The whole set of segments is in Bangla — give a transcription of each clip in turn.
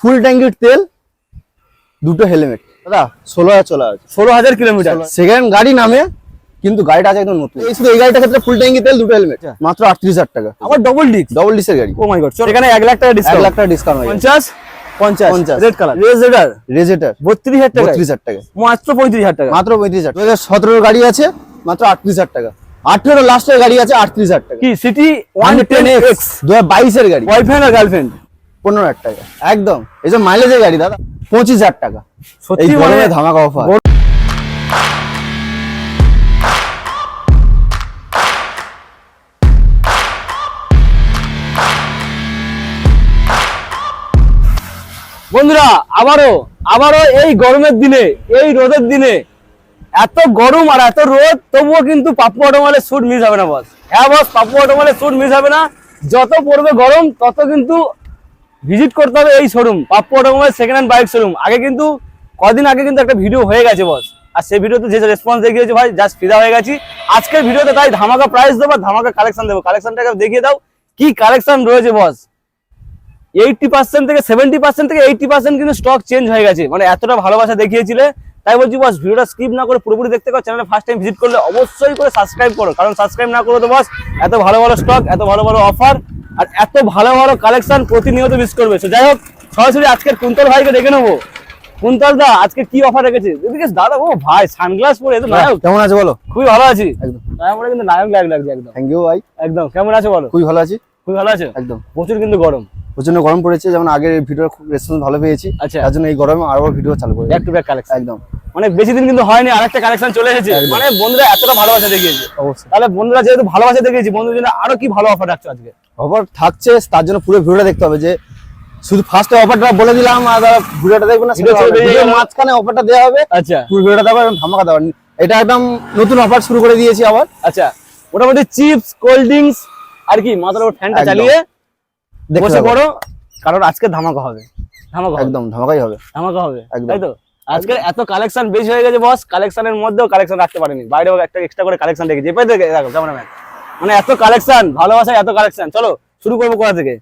ফুল ট্যাঙ্কির তেল দুটো হেলমেট। দাদা ষোলো হাজার চলা আছে ষোলো হাজার কিলোমিটার সেকেন্ড গাড়ি নামে কিন্তু গাড়িটা আছে একদম নতুন। এই শুধু এই গাড়িটার ক্ষেত্রে ফুল ট্যাঙ্কি তেল দুটো হেলমেট মাত্র আটত্রিশ হাজার টাকা। আবার ডবল ডিস্ক ডবল ডিসের গাড়ি। ও মাই গড এখানে এক লাখ টাকা ডিসকাউন্ট এক লাখ টাকা ডিসকাউন্ট পঞ্চাশ পঞ্চাশ। পঞ্চাশ। রেড কালার রেজার রেজেটার বত্রিশ হাজার টাকা বত্রিশ হাজার টাকা মাত্র পঁয়ত্রিশ হাজার টাকা মাত্র পঁয়ত্রিশ হাজার দু হাজার সতেরোর গাড়ি আছে মাত্র আটত্রিশ হাজার টাকা। আঠেরো লাস্টের গাড়ি আছে আটত্রিশ হাজার টাকা। কি সিটি ওয়ান টেন এক্স দু হাজার বাইশের গাড়ি। বয়ফ্রেন্ড আর গার্লফ্রেন্ড পনেরো হাজার টাকা। একদম। এই যে মাইলেজের গাড়ি দাদা পঁচিশ হাজার টাকা। সত্যি মানে গরমে ধামাকা অফার বন্ধুরা আবারও আবারও এই গরমের দিনে এই রোদের দিনে এত গরম আর এত রোদ তবুও কিন্তু পাপ্পু অটোমোবাইলের স্যুট মিস হবে না বস হ্যাঁ বস পাপ্পু অটোমোবাইলের স্যুট মিস হবে না। যত পড়বে গরম তত কিন্তু ভিজিট করতে হবে এই showroom Pappu automobile second hand bike showroom আগে কিন্তু, কদিন আগে কিন্তু একটা ভিডিও হয়ে গেছে বস আর সেই ভিডিওতে যে রেসপন্স দেখিয়েছে, ভাই জাস্ট ফিদা হয়ে গেছি। আজকের ভিডিওতে তাই ধামাকা প্রাইস দেবো ধামাকা কালেকশন দেবো। কালেকশনটাকে দেখিয়ে দাও, কি কালেকশন রয়েছে বস এইটটি পার্সেন্ট থেকে সেভেন্টি পার্সেন্ট থেকে এইটটি পার্সেন্ট কিন্তু স্টক চেঞ্জ হয়ে গেছে। মানে এতটা ভালোবাসা দেখিয়েছিলে। তাই বলছি বস ভিডিওটা স্কিপ না করে পুরোপুরি দেখতে পারো চ্যানেলে ফার্স্ট টাইম ভিজিট করলে অবশ্যই করে সাবস্ক্রাইব করো। কারণ সাবস্ক্রাইব না করো তো বস এত ভালো ভালো স্টক এত ভালো ভালো অফার আর এত ভালো ভালো কালেকশন প্রতিনিয়ত মিস করবে। যাই হোক সরাসরি আজকের কুন্তল ভাইকে দেখে নেব। কুন্তল দা আজকে কি অফার রেখেছে এদিকে দাদা ও ভাই সানগ্লাস পরে তো নায়ক। কেমন আছে বলো? খুবই ভালো আছি। একদম। নায়ক পরে কিন্তু নায়ক লাগ লাগছে একদম। থ্যাংক ইউ ভাই। একদম। কেমন আছো বলো? খুবই ভালো আছি। খুবই ভালো আছো? একদম। প্রচুর কিন্তু গরম। প্রচণ্ড গরম পড়েছে। যেমন আগের ভিডিও খুব রেসপন্স ভালো পেয়েছি। আচ্ছা। তার জন্য এই গরমে আরও ভিডিও চালু করে ব্যাক টু ব্যাক কালেকশন একদম। মানে বেশি দিন কিন্তু হয়নি আরেকটা কালেকশন চলে এসেছে। মানে বন্ধুরা এতটা ভালোবাসা দেখিয়েছে। তাহলে বন্ধুরা যেহেতু ভালোবাসা দেখিয়েছি বন্ধুদের জন্য আরও কি ভালো অফার রাখছো আজকে? অফার থাকছে তার জন্য পুরো ভিডিওটা দেখতে হবে যে শুধু ফার্স্টে অফারটা বলে দিলাম আর ভিডিওটা দেখবেন না। মাঝখানে অফারটা দেওয়া হবে আচ্ছা। পুরো ভিডিওটা দেওয়া এবং ধামাকা দেওয়া এটা একদম নতুন অফার শুরু করে দিয়েছি আবার। আচ্ছা মোটামুটি চিপস কোল্ড ড্রিঙ্কস আর কি মাথার উপর ফ্যানটা চালিয়ে বসে পড়ো কারণ আজকে ধামাকা হবে। ধামাকা একদম ধামাকাই হবে। ধামাকা হবে। একদম। তাই তো? আজকে এত কালেকশন বেশি হয়ে গেছে বস কালেকশনের মধ্যেও কালেকশন রাখতে পারেনি। বাইরেও একটা এক্সট্রা করে কালেকশন রেখেছি এপাই থেকে দেখো ক্যামেরাম্যান মানে এত কালেকশন ভালোবাসায় এত কালেকশন চলো শুরু করব কোথা থেকে?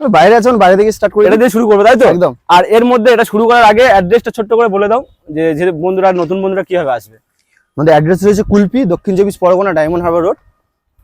বাইরে আছেন বাইরে থেকে স্টার্ট করি। এটা দিয়ে শুরু করব তাই তো? একদম। আর এর মধ্যে এটা শুরু করার আগে অ্যাড্রেসটা ছোট্ট করে বলে দাও যে যে বন্ধুরা নতুন বন্ধুরা কীভাবে আসবে। আমাদের অ্যাড্রেস রয়েছে কুলপি দক্ষিণ চব্বিশ পরগনা ডায়মন্ড হারবার রোড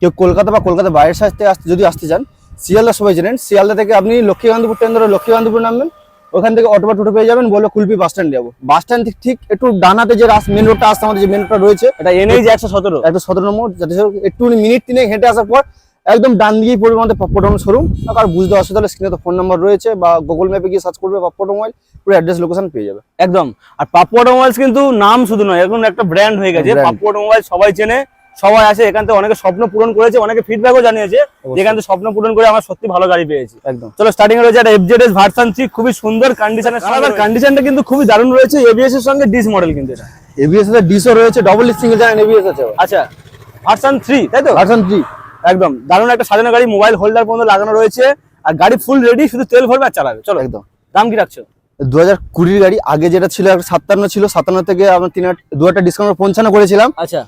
কেউ কলকাতা বা কলকাতা বাইরের সাথে আসতে যদি আসতে চান শিয়ালদা সবাই জানেন শিয়ালদা থেকে আপনি লক্ষ্মীকান্তপুর ট্রেন ধরে লক্ষ্মীকান্তপুর নামবেন। ওখান থেকে অটো বা টোটো পেয়ে যাবেন বলে কুলপি বাস স্ট্যান্ড যাব। বাস স্ট্যান্ড ঠিক ঠিক একটু ডানাতে যে মেন রোডটা আসতে আমাদের যে মেন রোডটা রয়েছে এটা এনএইচ একশো সতেরো। একটু সতেরো নম্বর যাতে একটু মিনিট তিনে হেঁটে আসার পর একদম ডান দিকেই পড়বে আমাদের পপটম শোরুম আর বুঝতে অসুবিধা হলে স্ক্রিনে তো ফোন নাম্বার রয়েছে বা গুগল ম্যাপে গিয়ে সার্চ করবে পপটম মোবাইল পুরো অ্যাড্রেস লোকেশন পেয়ে যাবে। একদম। আর পাপ্পু অটোমোবাইলস কিন্তু নাম শুধু নয় এখন একটা ব্র্যান্ড হয়ে গেছে। Brand. পাপ্পু অটোমোবাইল সবাই চেনে সবাই আছে এখান থেকে অনেকে স্বপ্ন পূরণ করেছে অনেকে ফিডব্যাকও জানিয়েছে যেখান থেকে স্বপ্ন পূরণ করে আমরা সত্যি ভালো গাড়ি পেয়েছি। একদম। চলো স্টার্টিং রয়েছে একটা এফজেডএস ভার্সন থ্রি খুবই সুন্দর কন্ডিশনের সঙ্গে কন্ডিশনটা কিন্তু খুবই দারুণ রয়েছে এবিএস এর সঙ্গে ডিস মডেল কিন্তু এটা। এবিএস এর ডিসও রয়েছে ডবল সিঙ্গেল জানেন এবিএস আছে আচ্ছা ভার্সন থ্রি তাই তো? ভার্সন থ্রি একদম দারুণ একটা সাজানো গাড়ি মোবাইল হোল্ডার পর্যন্ত লাগানো রয়েছে আর গাড়ি ফুল রেডি শুধু তেল ভরবে আর চালাবে চলো। একদম। দাম কি রাখছো? দু হাজার কুড়ির গাড়ি আগে যেটা ছিল সাতান্ন ছিল সাতান্ন থেকে আমরা তিন হাজার- দু হাজার ডিসকাউন্ট পঞ্চান্ন করেছিলাম। আচ্ছা।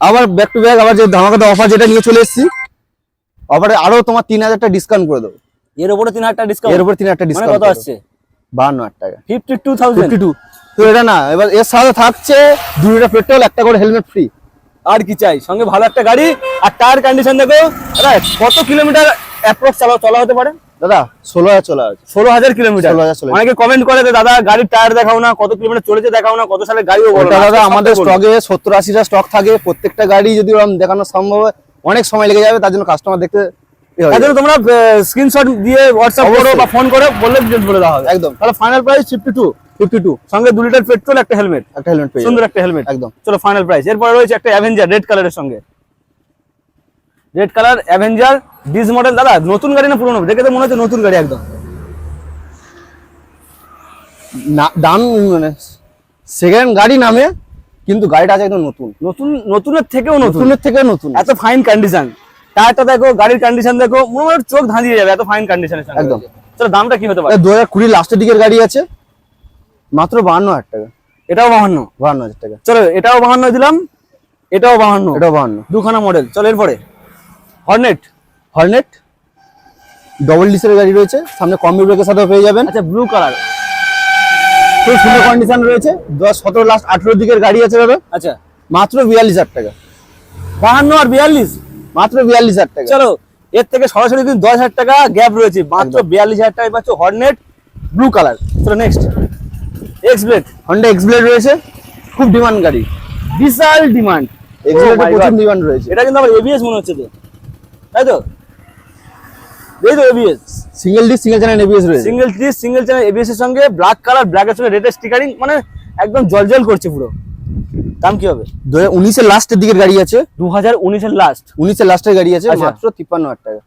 আবার ব্যাক টু ব্যাক আবার যে ধামাকাতে অফার যেটা নিয়ে চলে এসেছি অফারে আরও তোমার তিন হাজার টাকা ডিসকাউন্ট করে দেবো। এর উপরে তিন হাজার টাকা ডিসকাউন্ট এর উপর তিন হাজার টাকা মানে ডিসকাউন্ট কত আসছে? বাহান্ন হাজার টাকা। ফিফটি টু থাউজেন্ড টু তো এটা না এবার এর সাথে থাকছে দু লিটার পেট্রোল একটা করে হেলমেট ফ্রি আর কি চাই? সঙ্গে ভালো একটা গাড়ি আর টায়ার কন্ডিশন দেখো কত কিলোমিটার অ্যাপ্রক্স চালা চলা হতে পারে? দাদা? ষোলো হাজার চলে আছে ষোলো হাজার কিলোমিটার? 16,000 চলে। অনেকে কমেন্ট করে যে দাদা গাড়ির টায়ার দেখাও না কত কিলোমিটার চলেছে দেখাও না কত সালে গাড়িও বলো দাদা আমাদের। স্টকে সত্তর আশিটা স্টক থাকে প্রত্যেকটা গাড়ি যদি ওরকম দেখানো সম্ভব অনেক সময় লেগে যাবে তার জন্য কাস্টমার দেখতে জন্য তোমরা স্ক্রিনশট দিয়ে হোয়াটসঅ্যাপ করো বা ফোন করে বললে বলে দেওয়া হবে। একদম। তাহলে final price fifty two fifty two সঙ্গে দু লিটার পেট্রোল একটা হেলমেট একটা হেলমেট সুন্দর একটা হেলমেট একদম। চলো ফাইনাল প্রাইস এরপরে রয়েছে একটা অ্যাভেঞ্জার রেড কালারের সঙ্গে। Red colour Avenger disc model. দাদা নতুন গাড়ি না পুরনো? দেখে তো মনে হচ্ছে নতুন গাড়ি একদম। না দাম মানে সেকেন্ড গাড়ি নামে কিন্তু গাড়িটা আছে একদম নতুন। নতুন নতুনের থেকেও নতুনের থেকে নতুন। এত ফাইন কন্ডিশন টায়ারটা দেখো গাড়ির কন্ডিশন দেখো মনে হয় চোখ ধাঁধিয়ে যাবে এত ফাইন কন্ডিশনের সঙ্গে। একদম। চলো দামটা কি হতে পারে? দু হাজার কুড়ি লাস্টের দিকের গাড়ি আছে মাত্র বাহান্ন হাজার টাকা। এটাও বাহান্ন। বাহান্ন হাজার টাকা। চলো এটাও বাহান্ন দিলাম এটাও বাহান্ন। এটাও বাহান্ন। দুখানা মডেল চলো এরপরে। হর্নেট? হর্নেট? ডবল ডিসের গাড়ি রয়েছে সামনে কম্বি ব্রেকের সাথে পেয়ে যাবেন। আচ্ছা ব্লু কালার খুব সুন্দর কন্ডিশন রয়েছে। দশ সতেরো লাস্ট আঠেরো দিকের গাড়ি আছে দাদা। আচ্ছা। মাত্র বিয়াল্লিশ হাজার টাকা। বাহান্ন আর বিয়াল্লিশ? মাত্র বিয়াল্লিশ হাজার টাকা। চলো এর থেকে সরাসরি কিন্তু দশ হাজার টাকা গ্যাপ রয়েছে। মাত্র বিয়াল্লিশ হাজার টাকা পাচ্ছ হর্নেট ব্লু কালার চলো next X blade Honda X Blade রয়েছে। খুব ডিমান্ড গাড়ি। বিশাল ডিমান্ড এক্সব্লেডে প্রচুর ডিমান্ড রয়েছে। এটা কিন্তু আমার এবিএস মনে হচ্ছে তো। তাই তো? এই তো ABS single disc single channel ABS রয়েছে। সিঙ্গেল টি সিঙ্গেল চ্যানেল এবিএস এর সঙ্গে ব্ল্যাক কালার ব্ল্যাক এর সঙ্গে রেড স্টিকারিং মানে একদম জলজল করছে পুরো। দাম কি হবে? দু হাজার উনিশের লাস্টের দিকের গাড়ি আছে। দু হাজার উনিশের লাস্ট উনিশের লাস্টের গাড়ি আছে আচ্ছা। মাত্র তিপ্পান্ন হাজার টাকা।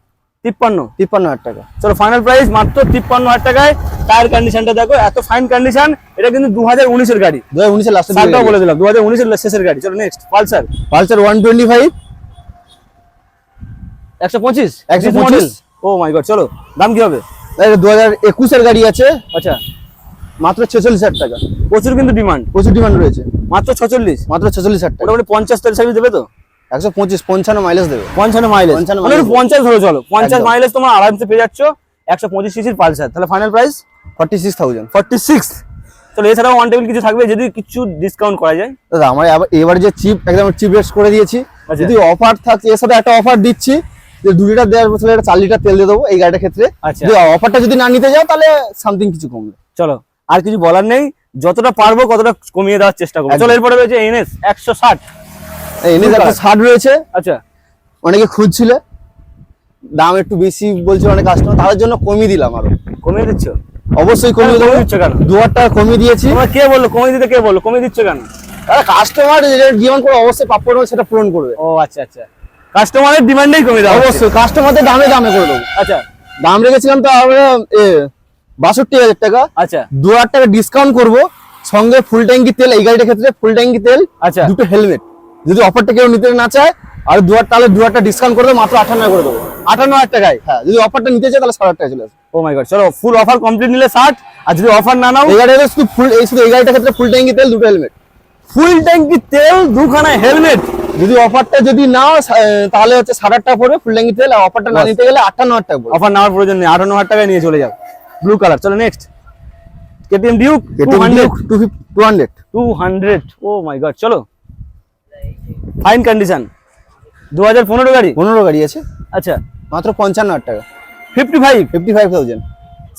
তিপ্পান্ন। তিপ্পান্ন হাজার টাকা। চলো ফাইনাল প্রাইস মাত্র তিপ্পান্ন হাজার টাকায়। টায়ার কন্ডিশনটা দেখো এত ফাইন কন্ডিশন এটা কিন্তু দু হাজার উনিশের গাড়ি দু হাজার উনিশের লাস্টের বলে দিলাম দু হাজার উনিশের শেষের গাড়ি। চলো next Pulsar Pulsar one twenty five একশো পঁচিশ? 125 ও মাই গড চলো দাম কি হবে? দু হাজার একুশের গাড়ি আছে। আচ্ছা। মাত্র ছেচল্লিশ হাজার টাকা। প্রচুর কিন্তু ডিমান্ড প্রচুর ডিমান্ড রয়েছে। মাত্র ছচল্লিশ? মাত্র ছেচল্লিশ হাজার টাকা। পঞ্চাশ তেল সার্ভিস দেবে তো? একশো পঁচিশ পঞ্চান্ন মাইলেজ দেবে। পঞ্চান্ন মাইলেজ 55 মানে পঞ্চাশ ধরে চলো। পঞ্চাশ মাইলেজ তোমার আরামসে পেয়ে যাচ্ছ। একশো পঁচিশ সিসির পালসার তাহলে final price forty six thousand forty six চলো এছাড়াও ওয়ান টেবিল কিছু থাকবে যদি কিছু ডিসকাউন্ট করা যায়। দাদা আমার এবার- যে চিপ একদম চিপ রেটস করে দিয়েছি। আচ্ছা। যদি অফার থাকে এর সাথে একটা অফার দিচ্ছি। যে দু লিটার দেওয়ার বছর একটা চার লিটার তেল দিয়ে দেবো এই গাড়িটার ক্ষেত্রে। আচ্ছা। অফারটা যদি না নিতে যাও তাহলে সামথিং কিছু কমবে। চলো আর কিছু বলার নেই। যতটা পারব কতটা কমিয়ে দেওয়ার চেষ্টা করব। চলো এরপরে রয়েছে এনএস একশো ষাট। এনে একটা ষাট রয়েছে। আচ্ছা। অনেকে খুঁজছিল। দাম একটু বেশি বলছিল অনেক কাস্টমার তাদের জন্য কমিয়ে দিলাম আরও। কমিয়ে দিচ্ছ? অবশ্যই কমিয়ে দেবো। কমিয়ে দিচ্ছ কেন? দু হাজার টাকা কমিয়ে দিয়েছি। কে বলল? কমিয়ে দিতে কে বলল? কমিয়ে দিচ্ছ কেন? কাস্টমার জীবন করে অবশ্যই প্রাপ্য সেটা পূরণ করবে। ও আচ্ছা আচ্ছা। কাস্টমারের ডিমান্ডেই কমে হচ্ছে। অবশ্যই কাস্টমারদের দামে দামে করে দেবো। আচ্ছা। দাম রেখেছিলাম তো আমরা বাষট্টি হাজার টাকা। আচ্ছা। দু হাজার টাকা ডিসকাউন্ট করব সঙ্গে ফুল ট্যাঙ্কি তেল এই গাড়িটার ক্ষেত্রে ফুল ট্যাঙ্কি তেল আচ্ছা। দুটো হেলমেট যদি অফারটা কেউ নিতে না চায় আর দু হাজার তাহলে দু হাজার ডিসকাউন্ট করে দেবো মাত্র আঠান্ন করে দেবো। আটান্ন হাজার টাকায়। হ্যাঁ। যদি অফারটা নিতে চায় তাহলে সাড়ে টাকা চলে আসবে। ও মাই গড চলো ফুল অফার কমপ্লিট নিলে ষাট আর যদি অফার না নাও এই গাড়িটা শুধু ফুল এই শুধু এই গাড়িটার ক্ষেত্রে ফুল ট্যাঙ্কি তেল দুটো হেলমেট ফুল ট্যাঙ্কি তেল দুখানা হেলমেট যদি অফারটা যদি নাও তাহলে হচ্ছে সাড়ে আট টাকা পড়বে ফুল ট্যাঙ্কি তেল আর অফারটা না নিতে গেলে আটান্ন হাজার টাকা অফার নেওয়ার প্রয়োজন নেই আটান্ন হাজার টাকায় নিয়ে চলে যাও। ব্লু কালার চলো next KTM Duke two hundred two hundred oh my god চলো। ফাইন কন্ডিশন দু হাজার পনেরো গাড়ি? পনেরো গাড়ি আছে। আচ্ছা। মাত্র পঞ্চান্ন হাজার টাকা। Fifty five fifty five thousand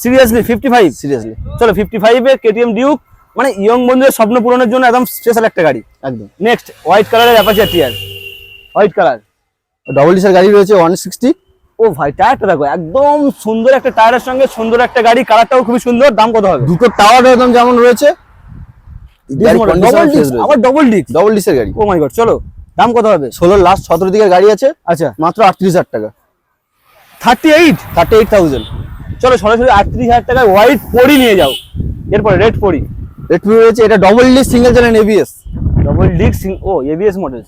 seriously fifty five seriously চলো ফিফটি ফাইভে কেটিএম ডিউক মানে ইয়ং বন্ধুদের স্বপ্ন পূরণের জন্য একদম স্পেশাল একটা গাড়ি। একদম। নেক্সট হোয়াইট কালারের অ্যাপাচি টিয়ার হোয়াইট কালার ডবল ডিসের গাড়ি রয়েছে ওয়ান সিক্সটি ও ভাই টায়ারটা দেখো একদম সুন্দর একটা টায়ারের সঙ্গে সুন্দর একটা গাড়ি কালারটাও খুবই সুন্দর দাম কত হবে? দুটো টাওয়ার একদম যেমন রয়েছে আবার ডবল ডিস্ক ডবল ডিসের গাড়ি। ও মাই গড চলো দাম কত হবে? ষোলো লাস্ট সতেরো দিকের গাড়ি আছে আচ্ছা। মাত্র আটত্রিশ হাজার টাকা। Thirty eight thirty eight thousand চলো সরাসরি আটত্রিশ হাজার টাকায় হোয়াইট পরি নিয়ে যাও এরপরে রেড পরি। রয়েছে এটা double disc single channel ABS double disc ও এবিএস মডেল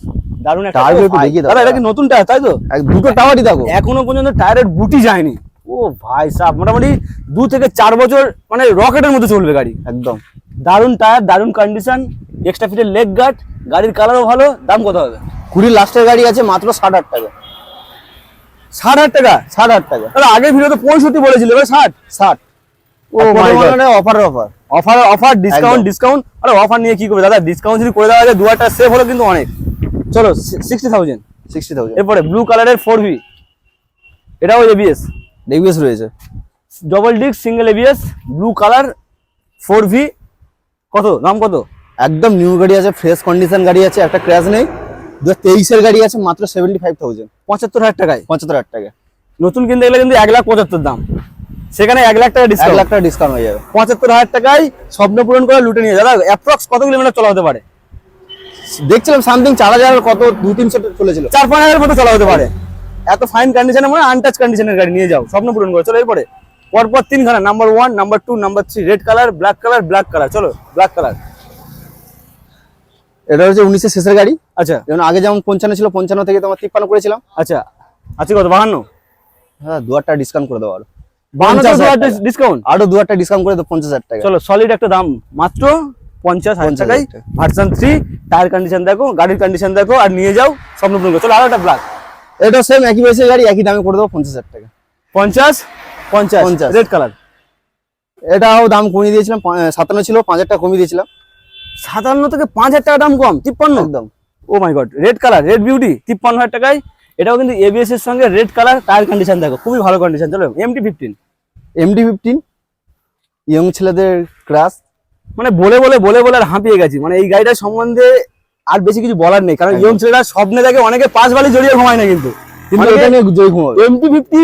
দারুণ একটা টায়ারগুলো ও একটু দেখিয়ে দাও। এটা কি নতুন টায়ার তাই তো? দুটো টাওয়ারই দেখো। এখনও পর্যন্ত টায়ারের বুটি যায়নি। ও ভাই সাহ মোটামুটি দু থেকে চার বছর মানে রকেটের মতো চলবে গাড়ি। একদম। দারুণ টায়ার দারুণ কন্ডিশন এক্সট্রা ফিটের লেগ গার্ড গাড়ির কালারও ভালো। দাম কত হবে? কুড়ি লাস্টের গাড়ি আছে মাত্র ষাট হাজার টাকা। ষাট হাজার টাকা? ষাট হাজার টাকা। আগের ভিডিওতে পঁয়ষট্টি বলেছিল এবার ষাট? ষাট। ও god offer offer offer offer discount discount আরে অফার নিয়ে কি করবে? দাদা ডিসকাউন্ট যদি করে দেওয়া যায় দু হাজার সেভ হলো কিন্তু অনেক। চলো সিক্সটি থাউজেন্ড সিক্সটি থাউজেন্ড এরপরে ব্লু কালারের ফোর ভি এটাও এবিএস এবিএস রয়েছে। Double disc single ABS blue colour four V কত? দাম কত? একদম নিউ গাড়ি আছে ফ্রেশ কন্ডিশন গাড়ি আছে একটা ক্র্যাশ নেই। দু হাজার তেইশের গাড়ি আছে মাত্র সেভেন্টি ফাইভ থাউজেন্ড পঁচাত্তর হাজার টাকায়? পঁচাত্তর হাজার টাকা নতুন কিনতে গেলে কিন্তু এক লাখ পঁচাত্তর দাম। সেখানে এক লাখ টাকা এক ডিসকাউন্ট লাখ টাকা ডিসকাউন্ট হয়ে যাবে। পঁচাত্তর হাজার টাকায় স্বপ্ন পূরণ করে লুটে নিয়ে দাদা অ্যাপ্রক্স কত কিলোমিটার চলা হতে পারে? দেখছিলাম সামথিং চার হাজার কত দু তিনশো চলেছিল। চার পাঁচ হাজার মতো চলা হতে পারে। এত ফাইন কন্ডিশনে মানে আনটাচ কন্ডিশনের গাড়ি নিয়ে যাও। স্বপ্ন পূরণ করে চলো এরপরে। পরপর তিনখানা number one number two number three red colour black colour black colour চলো ব্ল্যাক কালার এটা হচ্ছে উনিশের শেষের গাড়ি। আচ্ছা। যেমন আগে যেমন পঞ্চান্ন ছিল পঞ্চান্ন থেকে তোমার তিপ্পান্ন করেছিলাম। আচ্ছা। আছে কত? বাহান্ন? হ্যাঁ দু হাজার ডিসকাউন্ট করে দেবো ডিসকাউন্ট আরও দু ডিসকাউন্ট করে দেবো পঞ্চাশ হাজার টাকা। চলো সলিড একটা দাম। মাত্র পঞ্চাশ হাজার টাকায় টাকা। থ্রি টায়ার কন্ডিশন দেখো গাড়ির কন্ডিশন দেখো আর নিয়ে যাও স্বপ্ন পূরণ করো চলো আরও একটা ব্ল্যাক এটা সেম একই গাড়ি একই দামে করে দেবো পঞ্চাশ হাজার টাকা। পঞ্চাশ পঞ্চাশ পঞ্চাশ। রেড কালার এটাও দাম কমিয়ে দিয়েছিলাম সাতান্ন ছিল পাঁচ হাজার টাকা কমিয়ে দিয়েছিলাম। সাতান্ন থেকে পাঁচ হাজার টাকা দাম কম তিপ্পান্ন? একদম। ও my god red colour red beauty তিপ্পান্ন হাজার টাকায় এটাও কিন্তু এবিএস এর সঙ্গে রেড কালার টায়ার কন্ডিশন দেখো খুবই ভালো কন্ডিশন চলো MT fifteen MD fifteen young ছেলেদের ক্রাশ মানে বলে বলে বলে বলে আর হাঁপিয়ে গেছি। মানে এই গাড়িটার সম্বন্ধে আর বেশি কিছু বলার নেই কারণ ইয়ং ছেলেরা স্বপ্নে দেখে অনেকে পাঁচ বালি জড়িয়ে ঘুমায় না কিন্তু। ঘুমাবে। এমটি ফিফটি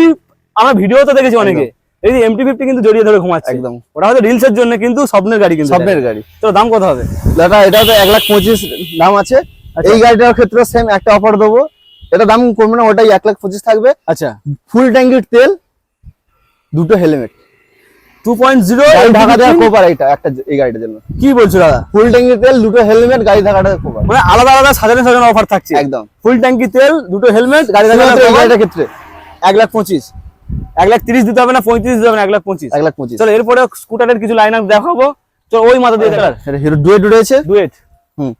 আমরা ভিডিও তো দেখেছি অনেকে। এই যে এমটি ফিফটি কিন্তু জড়িয়ে ধরে ঘুমাচ্ছে। একদম। ওটা হয়তো রিলস এর জন্য কিন্তু স্বপ্নের গাড়ি কিন্তু স্বপ্নের গাড়ি। তো দাম কত হবে? দাদা এটা তো এক লাখ পঁচিশ দাম আছে। আচ্ছা। এই গাড়িটার ক্ষেত্রে সেম একটা অফার দেবো। এটা দাম কমবে না ওটাই এক লাখ পঁচিশ থাকবে। আচ্ছা। ফুল ট্যাঙ্কির তেল দুটো হেলমেট টু পয়েন্ট জিরো ঢাকা কোপার এটা একটা এই গাড়িটার জন্য। কি বলছো দাদা? ফুল তেল দুটো হেলমেট গাড়ি ঢাকাটা কোপার মানে আলাদা আলাদা সাজানো সাজানো অফার থাকছে। একদম। ফুল ট্যাঙ্কি তেল দুটো হেলমেট গাড়ি ক্ষেত্রে। এক লাখ পঁচিশ। এক লাখ তিরিশ দিতে হবে না পঁয়ত্রিশ দিতে হবে না এক লাখ পঁচিশ। এক লাখ পঁচিশ। চলো এরপরে স্কুটারের কিছু লাইন আপ দেখাবো। চলো ওই মাথা দিয়ে হিরো ডুয়েট ডুয়েট হুম।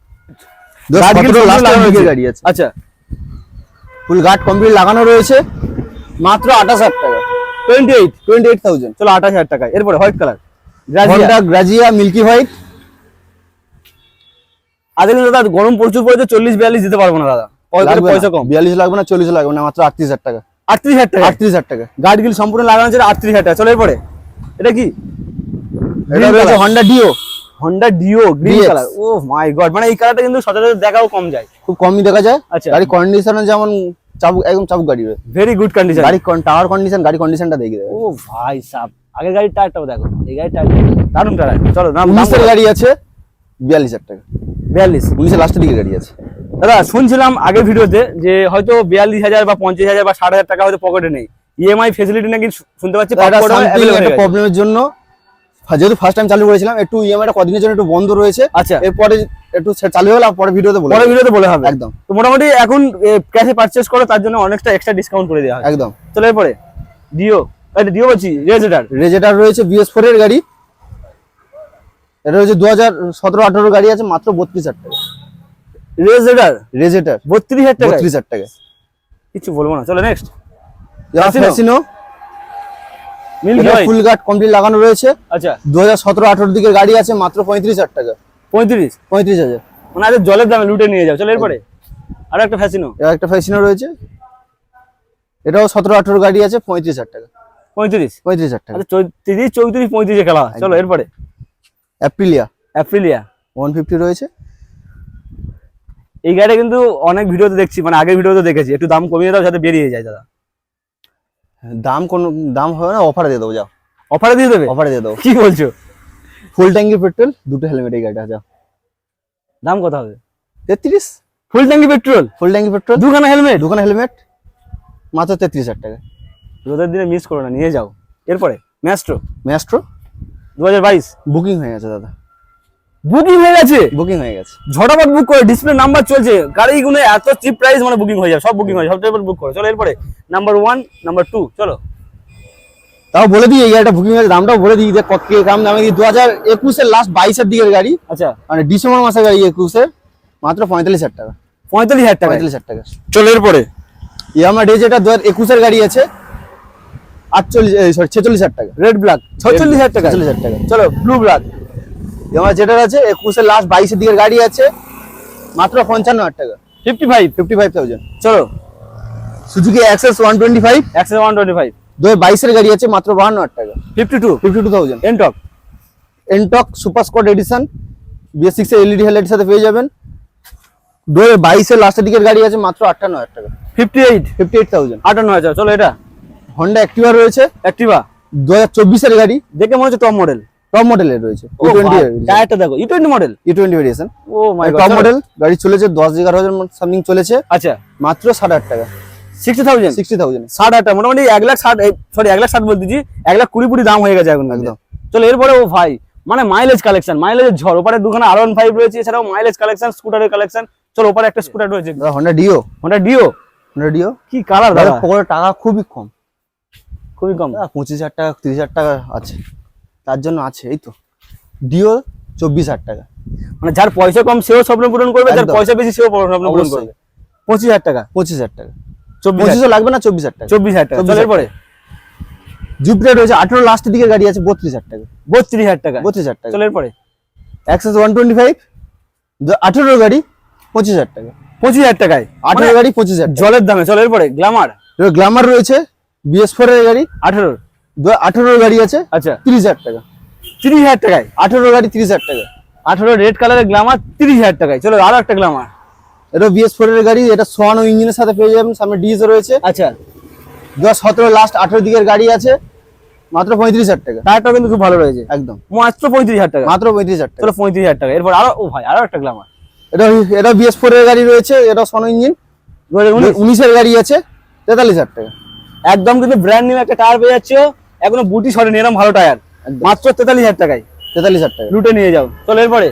গাড়ি আছে। আচ্ছা। ফুল গার্ড কমপ্লিট লাগানো রয়েছে। মাত্র আঠাশ হাজার টাকা। Twenty eight twenty eight thousand চলো আঠাশ হাজার টাকা। এরপরে white colour Honda Grazia milky white আগে কিন্তু দাদা গরম প্রচুর পড়েছে চল্লিশ বিয়াল্লিশ দিতে পারব না দাদা। পয়সা কম। বিয়াল্লিশ লাগবে না চল্লিশ লাগবে না মাত্র আটত্রিশ হাজার টাকা। আটত্রিশ হাজার টাকা? আটত্রিশ হাজার টাকা। গাড়ি গুলো সম্পূর্ণ লাগানো আছে আটত্রিশ হাজার টাকা। চলো এরপরে। এটা কি? এটা Honda Dio Honda Dio green colour oh my god মানে এই কালারটা কিন্তু সচরাচর দেখাও কম যায়। খুব কমই দেখা যায়। আচ্ছা। গাড়ি কন্ডিশনে যেমন চাবুক একদম চাবুক গাড়ি ভেরি গুড কন্ডিশন গাড়ি টাওয়ার কন্ডিশন গাড়ি কন্ডিশনটা দেখে দেবে। ও ভাই সাব আগের গাড়ির টায়ারটাও দেখো। এই গাড়ির টায়ার দারুণ টায়ার চলো নাম উনিশের গাড়ি আছে বিয়াল্লিশ হাজার টাকা। বিয়াল্লিশ। উনিশের লাস্টের দিকে গাড়ি আছে। দাদা শুনছিলাম আগের ভিডিওতে যে হয়তো বিয়াল্লিশ হাজার বা পঞ্চাশ হাজার বা ষাট হাজার টাকা হয়তো পকেটে নেই। ইএমআই ফেসিলিটি নাকি শুনতে পাচ্ছি। প্রবলেমের জন্য যেহেতু ফার্স্ট টাইম চালু করেছিলাম একটু ইএমআইটা কদিনের জন্য একটু বন্ধ রয়েছে। আচ্ছা। এরপরে একটু চালু হলে পরে ভিডিওতে বলে দেবো। ভিডিওতে বলে হবে। একদম। তো মোটামুটি এখন ক্যাশে পারচেস করো তার জন্য অনেকটা এক্সট্রা ডিসকাউন্ট করে দেওয়া হয়। একদম। চলে এরপরে ডিও এটা ডিও বলছি রেজেটার রেজেটার রয়েছে বিএস ফোর এর গাড়ি। এটা রয়েছে দু হাজার সতেরো আঠারো গাড়ি আছে মাত্র বত্রিশ হাজার টাকা। রেজেটার রেজেটার বত্রিশ হাজার টাকা বত্রিশ হাজার টাকা কিছু বলব না। চলো next? Fascino full guard complete লাগানো রয়েছে। আচ্ছা। দু হাজার সতেরো আঠারো দিকের গাড়ি আছে মাত্র পঁয়ত্রিশ হাজার টাকা। পঁয়ত্রিশ? পঁয়ত্রিশ হাজার। মানে আজ জলের দামে লুটে নিয়ে যাও চলো এরপরে। আর একটা ফ্যাসিনো একটা ফ্যাসিনো রয়েছে। এটাও সতেরো আঠারো গাড়ি আছে পঁয়ত্রিশ হাজার টাকা। পঁয়ত্রিশ? পঁয়ত্রিশ হাজার টাকা। আচ্ছা চৌত্রিশ পঁয়ত্রিশে খেলা হয়। চলো এরপরে। অ্যাপ্রিলিয়া অ্যাপ্রিলিয়া ওয়ান ফিফটি রয়েছে। এই গাড়িটা কিন্তু অনেক ভিডিওতে দেখছি মানে আগের ভিডিওতে দেখেছি। একটু দাম কমিয়ে দাও যাতে বেরিয়ে যায় দাদা। দাম কোনো দাম হবে না অফারে দিয়ে দেবো যাও। অফারে দিয়ে দেবে? অফারে দিয়ে দেবো। কি বলছো? ফুল ট্যাঙ্কি পেট্রোল দুটো হেলমেট এই গাড়িটা যাও। দাম কত হবে? তেত্রিশ? ফুল ট্যাঙ্কি পেট্রোল ফুল ট্যাঙ্কি পেট্রোল দুখানা হেলমেট দুখানা হেলমেট মাত্র তেত্রিশ হাজার টাকা। রোদের দিনে মিস করো না নিয়ে যাও। এরপরে ম্যাস্ট্রো ম্যাস্ট্রো দু হাজার বাইশ? বুকিং হয়ে গেছে দাদা। বুকিং হয়ে গেছে। বুকিং হয়ে গেছে। ঝটাপট বুক করে ডিসপ্লে নাম্বার চলছে। গাড়িগুলো এত চিপ প্রাইস মানে বুকিং হয়ে যাবে সব বুকিং হয়ে সব বুক করে। চলো এরপরে নাম্বার ওয়ান নাম্বার টু চলো। তাও বলে দিই এই গাড়িটা বুকিং হয়েছে দামটাও বলে দিই যে কত কি দাম দামে দিই। দু হাজার একুশের লাস্ট বাইশের দিকের গাড়ি আচ্ছা। মানে ডিসেম্বর মাসের গাড়ি একুশের মাত্র পঁয়তাল্লিশ হাজার টাকা। পঁয়তাল্লিশ হাজার টাকা পঁয়তাল্লিশ হাজার টাকা। চলো এরপরে। ইয়ামা ডে যেটা দু হাজার একুশের গাড়ি আছে আটচল্লিশ সরি ছেচল্লিশ হাজার টাকা। রেড ব্ল্যাক ছচল্লিশ হাজার টাকা ছেচল্লিশ হাজার টাকা। চলো ব্লু ব্ল্যাক ইয়ামা যেটা আছে একুশের লাস্ট বাইশের দিকের গাড়ি আছে মাত্র পঞ্চান্ন হাজার টাকা। Fifty five fifty five thousand চলো Suzuki Access one twenty five একশো ওয়ান টোয়েন্টি ফাইভ দু বাইশের গাড়ি আছে মাত্র বাহান্ন হাজার টাকা। Fifty two fifty two thousand NTorq NTorq super squad edition BS six LED হেডলাইটের সাথে পেয়ে যাবেন। দু হাজার বাইশের লাস্টের দিকের গাড়ি আছে মাত্র আটান্ন হাজার টাকা। Fifty eight fifty eight thousand আটান্ন হাজার চলো এটা। হন্ডা অ্যাক্টিভা রয়েছে। অ্যাক্টিভা দু হাজার চব্বিশের গাড়ি। দেখে মনে হচ্ছে টপ মডেল টপ মডেলের রয়েছে। টায়ারটা দেখো E twenty model E twenty variation oh my top model গাড়ি চলেছে দশ এগারো হাজার সামথিং চলেছে। আচ্ছা। মাত্র ষাট হাজার টাকা। সিক্সটি থাউজেন্ড সিক্সটি থাউজেন্ড মোটামুটি এক লাখ ষাট সরি এক লাখ ষাট এক লাখ কুড়ি কুড়ি দাম হয়ে গেছে এখন একদম। চলো এরপরে ও ভাই মানে মাইলেজ কালেকশন মাইলেজের ঝড়। ওপারে দুখানা আর ওয়ান ফাইভ রয়েছে এছাড়াও মাইলেজ কালেকশন স্কুটারের কালেকশন চলো ওপারে একটা স্কুটার রয়েছে। Honda Dio Dio Honda Dio কি কালার দাদা? পকেটে টাকা খুবই কম। খুবই কম। পঁচিশ হাজার টাকা তিরিশ হাজার টাকা আছে। তার জন্য আছে এই তো ডিও চব্বিশ হাজার টাকা মানে যার পয়সা কম সেও স্বপ্ন পূরণ করবে যার পয়সা বেশি সেও স্বপ্ন পূরণ করবে পঁচিশ হাজার টাকা পঁচিশ হাজার টাকা পঁচিশও লাগবে না চব্বিশ হাজার টাকা চব্বিশ হাজার টাকা চব্বিশ চলো এরপরে জুপিটার রয়েছে আঠেরো লাস্টের দিকে গাড়ি আছে বত্রিশ হাজার টাকা বত্রিশ হাজার টাকা বত্রিশ হাজার টাকা চলো এরপরে অ্যাক্সেস ওয়ান টোয়েন্টি ফাইভ আঠেরো গাড়ি পঁচিশ হাজার টাকা পঁচিশ হাজার টাকায় আঠেরো গাড়ি পঁচিশ হাজার জলের দামে চলো এরপরে গ্ল্যামার গ্লামার রয়েছে বিএস ফোর এর গাড়ি আঠেরোর আঠেরো গাড়ি আছে আচ্ছা। তিরিশ হাজার টাকা। তিরিশ হাজার টাকায়? আঠেরো গাড়ি তিরিশ হাজার টাকা। আঠেরো রেড কালারের গ্ল্যামার তিরিশ হাজার টাকায়। চলো আরও একটা গ্ল্যামার এটা বিএস ফোর এর গাড়ি এটা সোয়ানো ইঞ্জিনের সাথে পেয়ে যাবেন সামনে ডিএস রয়েছে। আচ্ছা। দু সতেরো লাস্ট আঠেরো দিকের গাড়ি আছে মাত্র পঁয়ত্রিশ হাজার টাকা। টায়ারটাও কিন্তু খুব ভালো রয়েছে। একদম। মাত্র পঁয়ত্রিশ হাজার টাকা। মাত্র পঁয়ত্রিশ হাজার টাকা। পঁয়ত্রিশ হাজার টাকা। এরপর আরও ও ভাই আরও একটা গ্ল্যামার এটা এটা বিএস ফোর এর গাড়ি রয়েছে এটা সোনো ইঞ্জিন। দু হাজার উনিশের গাড়ি আছে তেতাল্লিশ হাজার টাকা। একদম কিন্তু ব্র্যান্ড নিউ একটা টায়ার পেয়ে যাচ্ছ। এখনও বুটি সরেনি এরকম ভালো টায়ার মাত্র তেতাল্লিশ হাজার টাকায়। তেতাল্লিশ হাজার টাকা লুটে নিয়ে যাও। চলো এরপরে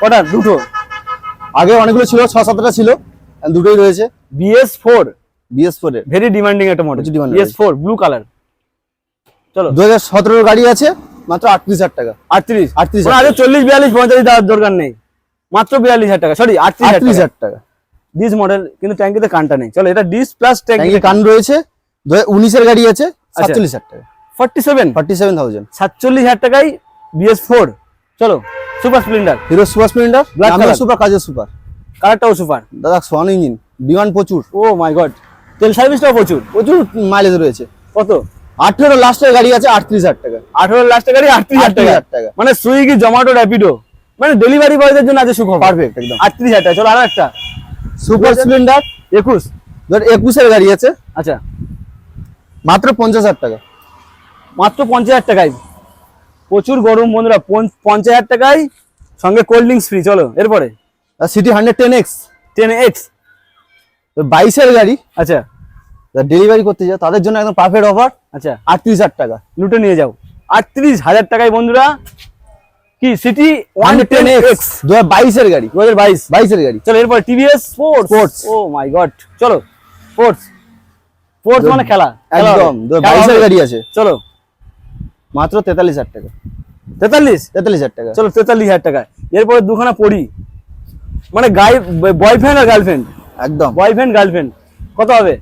কটা? দুটো। আগে অনেকগুলো ছিল ছ সাতটা ছিল দুটোই রয়েছে। বিএস ফোর বিএস ফোর এর। ভেরি ডিমান্ডিং একটা model BS four blue colour চলো। দু হাজার সতেরোর গাড়ি আছে মাত্র আটত্রিশ হাজার টাকা। আটত্রিশ। আটত্রিশ আগে চল্লিশ বিয়াল্লিশ পঁয়তাল্লিশ দেওয়ার দরকার নেই। মাত্র বিয়াল্লিশ হাজার টাকা। সরি আটত্রিশ আটত্রিশ হাজার টাকা। ডিস মডেল কিন্তু ট্যাঙ্কিতে কানটা নেই। চলো এটা ডিস প্লাস ট্যাঙ্কি কান রয়েছে। দু হাজার উনিশের গাড়ি আছে আচ্ছা। সাতচল্লিশ হাজার টাকা। Forty seven forty seven thousand সাতচল্লিশ হাজার টাকায় বিএস ফোর চলো Super Splendor Hero Super Splendor super কাজের সুপার কালারটাও সুপার দাদা সোয়ান ইঞ্জিন ডিমান্ড প্রচুর। ও মাই গড তেল সার্ভিসটাও প্রচুর। প্রচুর মাইলেজ রয়েছে। কত? আঠেরো লাস্টের গাড়ি আছে আটত্রিশ হাজার টাকা। আঠারো লাখ টাকারই আটত্রিশ হাজার 38,000 টাকা টাকা। মানে সুইগি জোম্যাটো র্যাপিডো মানে ডেলিভারি বয়দের জন্য আছে সুখবর। পারফেক্ট একদম। আটত্রিশ হাজার টাকা। চলো আরও একটা। সুপার স্প্লেন্ডার একুশ। ধর একুশের গাড়ি আছে। আচ্ছা। মাত্র পঞ্চাশ হাজার টাকা। মাত্র পঞ্চাশ হাজার টাকায়। প্রচুর গরম বন্ধুরা পঞ্চ- পঞ্চাশ হাজার টাকায় সঙ্গে কোল্ড ড্রিঙ্কস ফ্রি চলো এরপরে। CT hundred ten X ten X বাইশের গাড়ি। আচ্ছা। ডেলিভারি করতে যাও তাদের জন্য একদম পারফেক্ট অফার আচ্ছা। আটত্রিশ হাজার টাকা। লুটে নিয়ে যাও। আটত্রিশ হাজার টাকায় বন্ধুরা কি CT one hundred ten X দু হাজার বাইশের গাড়ি। দু হাজার বাইশ বাইশের গাড়ি। চলো এরপর TVS Sports Sports. Oh my god চলো স্পোর্টস স্পোর্টস মানে খেলা। খেলা একদম দু হাজার বাইশের গাড়ি আছে। চলো। মাত্র তেতাল্লিশ হাজার টাকা। তেতাল্লিশ? তেতাল্লিশ হাজার টাকা। চলো তেতাল্লিশ হাজার টাকা। এরপরে দুখানা পড়ি মানে গাই বয়ফ্রেন্ড আর গার্লফ্রেন্ড একদম। বয়ফ্রেন্ড গার্লফ্রেন্ড কত হবে?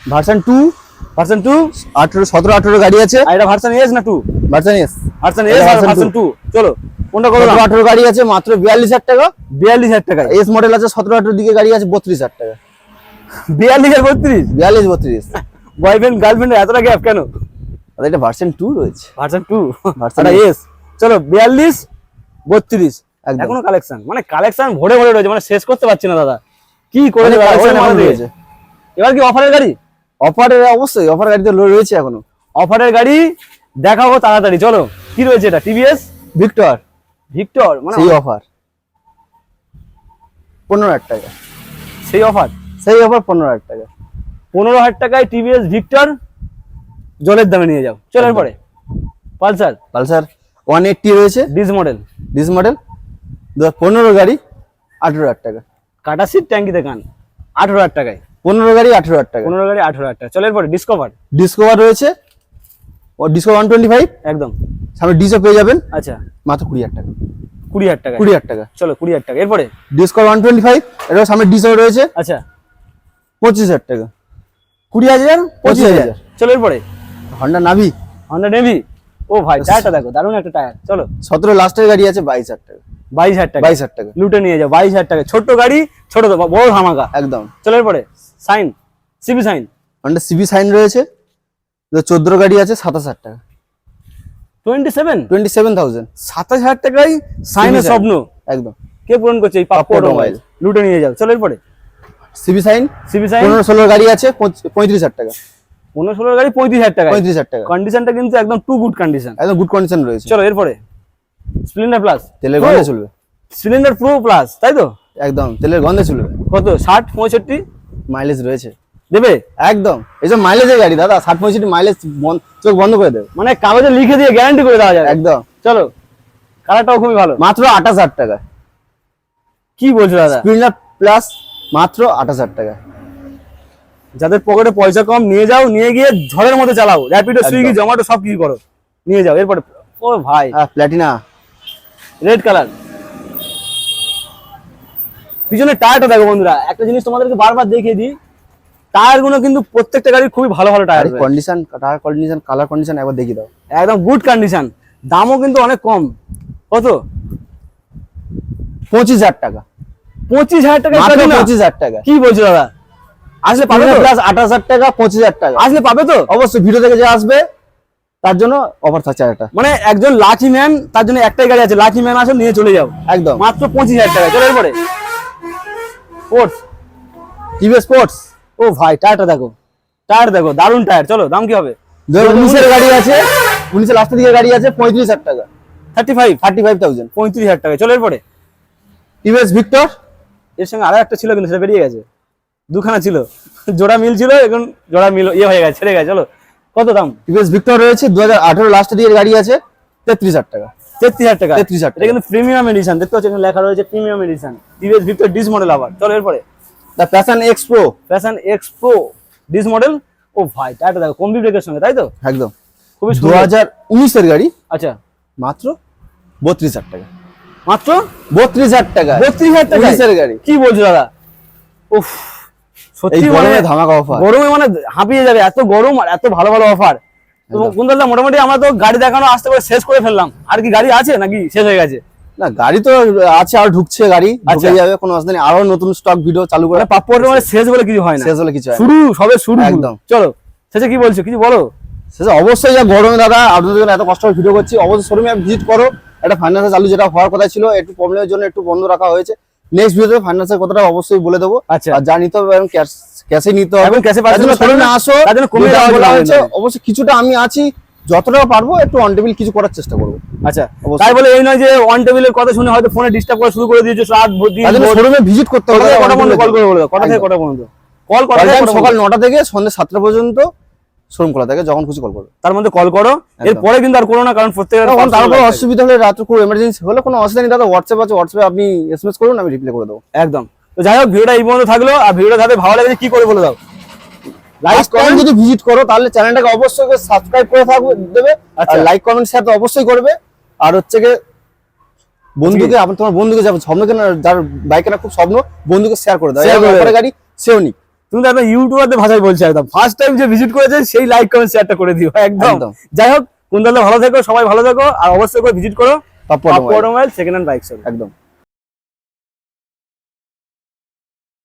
ভার্সন টু ভার্সন টু আঠেরো সতেরো আঠেরো গাড়ি আছে। আর এটা ভার্সন এস না two version S version S আর ভার্সন টু চলো কোনটা সতেরো আঠেরো গাড়ি আছে মাত্র বিয়াল্লিশ হাজার টাকা। বিয়াল্লিশ হাজার টাকা এস মডেল আছে সতেরো আঠেরো দিকে গাড়ি আছে বত্রিশ হাজার টাকা। বিয়াল্লিশ আর বত্রিশ? বিয়াল্লিশ বত্রিশ। বয়ফ্রেন্ড গার্লফ্রেন্ড এতটা গ্যাপ কেন? আর এটা ভার্সন টু রয়েছে। Version two Version version S চলো বিয়াল্লিশ বত্রিশ একদম। এখনও কালেকশন মানে কালেকশন ভরে ভরে রয়েছে মানে শেষ করতে পারছি না দাদা। কি করে অনেক দেবে? এখন রয়েছে। এবার কি অফারের গাড়ি? অফারে অবশ্যই অফার গাড়ি তো রয়েছে এখনও। অফারের গাড়ি দেখাবো তাড়াতাড়ি চলো। কি রয়েছে এটা? টিভিএস ভিক্টর ভিক্টর মানে সেই অফার পনেরো হাজার টাকা। সেই অফার সেই অফার পনেরো হাজার টাকা। পনেরো হাজার টাকায় টিভিএস ভিক্টর জলের দামে নিয়ে যাও। চলো এরপরে। পালসার। পালসার ওয়ান এইটটি রয়েছে। ডিস মডেল ডিস মডেল দু পনেরো গাড়ি আঠেরো হাজার টাকা। কাটা সিট ট্যাঙ্কিতে কান আঠেরো হাজার টাকায়। পনেরো গাড়ি আঠেরো হাজার টাকা। পনেরো গাড়ি আঠেরো হাজার টাকা। চলো এরপরে ডিসকভার ডিসকভার রয়েছে। ও ডিসকভার ওয়ান টোয়েন্টি ফাইভ একদম। সামনে ডিসও পেয়ে যাবেন। আচ্ছা। মাত্র কুড়ি হাজার টাকা। কুড়ি হাজার টাকা কুড়ি হাজার টাকা। চলো কুড়ি হাজার টাকা। এরপরে? ডিসকভার ওয়ান টোয়েন্টি ফাইভ এটাও সামনে ডিসও রয়েছে। আচ্ছা। পঁচিশ হাজার টাকা। কুড়ি হাজার পঁচিশ হাজার। 25,000 চলো এরপরে? হন্ডা নাভি হন্ডা নেভি ও ভাই টায়ারটা দেখো দারুণ একটা টায়ার চলো। সতেরো লাস্টের গাড়ি আছে বাইশ হাজার টাকা। বাইশ হাজার টাকা। বাইশ হাজার টাকা। লুটে নিয়ে যাও বাইশ হাজার টাকা। ছোট্ট গাড়ি ছোট তো বড় ধামাকা। একদম। চলো এরপরে Shine CB Shine Honda CB Shine রয়েছে। চোদ্দ গাড়ি আছে সাতাশ হাজার টাকা। Twenty seven twenty seven thousand সাতাশ হাজার টাকায় সাইনের স্বপ্ন। একদম। কে পূরণ করছে এই পাপ্পু পাপ্পু অটোমোবাইল লুটে নিয়ে যাও। চলো এরপরে। সিবি সাইন সিবি সাইন পনেরো গাড়ি আছে পঁয়ত্রিশ হাজার টাকা। পনেরো ষোলো গাড়ি পঁয়ত্রিশ হাজার টাকা পঁয়ত্রিশ হাজার টাকা। কন্ডিশনটা কিন্তু একদম টু গুড কন্ডিশন একদম গুড কন্ডিশন রয়েছে। চলো এরপরে। স্প্লেন্ডার প্লাস তেলের গন্ধে চলবে। স্প্লেন্ডার প্রো প্লাস তাই তো? একদম তেলের গন্ধে চলবে। কত? ষাট পঁয়ষট্টি? মাইলেজ রয়েছে। দেবে? একদম। এইসব মাইলেজের গাড়ি দাদা ষাট পঁয়ষট্টি মাইলেজ চোখ বন্ধ করে দেবে। মানে কাগজে লিখে দিয়ে গ্যারান্টি করে দেওয়া যাবে। একদম। চলো কালারটাও খুবই ভালো। মাত্র আঠাশ হাজার টাকা কি বলছো দাদা? স্প্লেন্ডার প্লাস মাত্র আঠাশ হাজার টাকা যাদের পকেটে পয়সা কম নিয়ে যাও নিয়ে গিয়ে ঝড়ের মধ্যে চালাও। র্যাপিডো সুইগি জোম্যাটো সব কিছু করো। নিয়ে যাও এরপরে ও ভাই। প্ল্যাটিনা রেড কালার পিছনে টায়ারটা দেখো বন্ধুরা। একটা জিনিস তোমাদেরকে বারবার দেখিয়ে দিই। টায়ারগুলো কিন্তু প্রত্যেকটা গাড়ির খুবই ভালো ভালো tyre condition tyre condition colour condition একবার দেখিয়ে দাও। একদম গুড কন্ডিশন দামও কিন্তু অনেক কম। কত? পঁচিশ হাজার টাকা। পঁচিশ হাজার টাকা? পঁচিশ হাজার টাকা। কি বলছো দাদা? আসলে পাবে তো? প্লাস আঠাশ হাজার টাকা পঁচিশ হাজার টাকা। আসলে পাবে তো? অবশ্যই ভিডিও থেকে যে আসবে তার জন্য অফার থাকছে একটা মানে একজন লাকি ম্যান তার জন্য একটাই গাড়ি আছে। লাকি ম্যান আসো নিয়ে চলে যাও। একদম। মাত্র পঁচিশ হাজার টাকা চলো এরপরে। স্পোর্টস টিভিএস স্পোর্টস ও ভাই টায়ারটা দেখো। টায়ার দেখো দারুণ টায়ার চলো দাম কি হবে? উনিশের গাড়ি আছে উনিশের লাস্টের দিকে গাড়ি আছে পঁয়ত্রিশ হাজার টাকা। Thirty five thirty five thousand পঁয়ত্রিশ হাজার টাকা চলো এরপরে। টিভিএস ভিক্টর এর সঙ্গে আরও একটা ছিল কিন্তু সেটা বেরিয়ে গেছে। দুখানা ছিল। জোড়া মিল ছিল এখন জোড়া মিল ইয়ে হয়ে গেছে ছেড়ে গেছে চলো। কত দাম? টিভিএস ভিক্টর রয়েছে দু হাজার আঠারো লাস্টের দিকে গাড়ি আছে তেত্রিশ হাজার টাকা। তেত্রিশ হাজার টাকা। 33,000 টাকা। এটা কিন্তু প্রিমিয়াম এডিশন দেখতে পাচ্ছ এখানে লেখা রয়েছে premium edition TVS Victor disc model আবার চলো এরপরে। The Passion X Pro fashion X Pro disc model ও ভাই টায়ারটা দেখো কম্বি ব্রেকের সঙ্গে তাই তো? একদম। খুবই দু সুন্দর হাজার উনিশের গাড়ি। আচ্ছা। মাত্র বত্রিশ হাজার টাকা। মাত্র? বত্রিশ হাজার টাকা। বত্রিশ হাজার টাকা গাড়ি। কি বলছো দাদা? উফ। সত্যি মানে ধামাকা অফার গরমে মানে হাঁপিয়ে যাবে এত গরম আর এত ভালো ভালো অফার কোন দাদা মোটামুটি আমরা তো গাড়ি দেখানো আসতে শেষ করে ফেললাম। আর কি গাড়ি আছে নাকি শেষ হয়ে গেছে? না গাড়ি তো আছে আর ঢুকছে গাড়ি আচ্ছা। ঢুকে যাবে কোনো অসুবিধা নেই। আরও নতুন স্টক ভিডিও চালু করে মানে পাপ্পর মানে শেষ বলে কিছু হয় না। শেষ হলে কিছু হয়। শুরু সবে শুরু। একদম। চলো শেষে কি বলছো? কিছু বলো। শেষে অবশ্যই যা গরমে দাদা আপনাদের জন্য এত কষ্ট করে ভিডিও করছি অবশ্যই শোরুমে ভিজিট করো। একটা ফাইন্যান্স চালু যেটা হওয়ার কথা ছিল একটু প্রবলেমের জন্য একটু বন্ধ রাখা হয়েছে। নেক্সট ভিডিওতে ফাইন্যান্সের কথাটা অবশ্যই বলে দেবো। আচ্ছা। আর যা নিতে হবে ক্যাশ ক্যাশে নিতে হবে। এবং না, আসো যেটা বলা হয়েছে অবশ্যই কিছুটা আমি আছি যতটা পারব একটু অন টেবিল কিছু করার চেষ্টা করব। আচ্ছা। তাই বলে এই নয় যে অন টেবিলের কথা শুনে হয়তো ফোনে ডিস্টার্ব করা শুরু করে দিয়েছ রাত দিন। শোরুমে ভিজিট করতে হবে। কটা পর্যন্ত কল করে বলে দাও? কটা থেকে কটা পর্যন্ত কল সকাল নটা থেকে সন্ধ্যে সাতটা পর্যন্ত। শোরুম খোলা থাকে যখন খুশি কল করবে। তার মধ্যে কল করো এরপরে কিন্তু আর করো না কারণ প্রত্যেকের তারপর অসুবিধা হলে রাত্রে খুব এমার্জেন্সি হলে কোনো অসুবিধা নেই। দাদা হোয়াটসঅ্যাপ আছে হোয়াটসঅ্যাপে আপনি এসএমএস করুন আমি রিপ্লাই করে দেবো। একদম। তো যাই হোক ভিডিওটা এই পর্যন্ত থাকল। আর ভিডিওটা তাদের ভালো লেগেছে কি করে বলে দাও? লাইক কমেন্ট যদি ভিজিট করো তাহলে চ্যানেলটাকে অবশ্যই সাবস্ক্রাইব করে থাকবে দেবে। আর আচ্ছা। লাইক কমেন্ট শেয়ার তো অবশ্যই করবে। আর হচ্ছে গিয়ে বন্ধুকে আপনার তোমার বন্ধুকে যাবে স্বপ্ন কেনা যার বাইক কেনা খুব স্বপ্ন বন্ধুকে শেয়ার করে দাও। করে। গাড়ি সেও নিক তুমি তো একদম ইউটিউবারদের ভাষায় বলছো একদম। ফার্স্ট টাইম যে ভিজিট করেছে সেই লাইক কমেন্ট শেয়ারটা করে দিও। একদম। যাই হোক কুন্দলে ভালো থেকো সবাই ভালো থেকো আর অবশ্যই করে ভিজিট করো। পাপ্পু সেকেন্ড হ্যান্ড বাইক একদম।